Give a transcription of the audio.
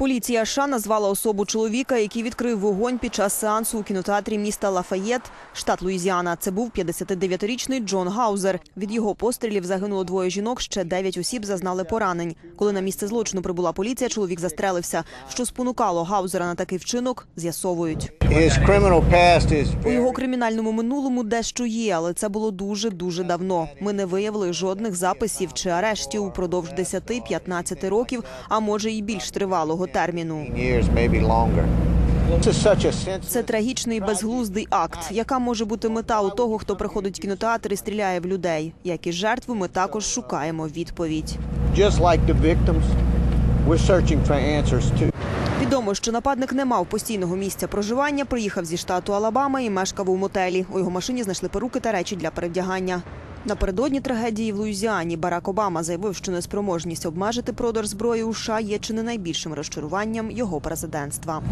Поліція США назвала особу чоловіка, який відкрив вогонь під час сеансу у кінотеатрі міста Лафаєт, штат Луїзіана. Це був 59-річний Джон Гаузер. Від його пострілів загинуло двоє жінок. Ще дев'ять осіб зазнали поранень. Коли на місце злочину прибула поліція, чоловік застрелився. Що спонукало Гаузера на такий вчинок, з'ясовують. У його кримінальному минулому дещо є, але це було дуже дуже давно. Ми не виявили жодних записів чи арештів упродовж 10-15 років, а може і більш тривалого терміну. Це трагічний і безглуздий акт. Яка може бути мета у того, хто приходить в кінотеатр і стріляє в людей? Як і жертву, ми також шукаємо відповідь. We're searching for answers too. Відомо, що нападник не мав постійного місця проживання, приїхав зі штату Алабама і мешкав у мотелі. У його машині знайшли перуки та речі для перевдягання. Напередодні трагедії в Луїзіані Барак Обама заявив, що неспроможність обмежити продаж зброї у США є чи не найбільшим розчаруванням його президентства.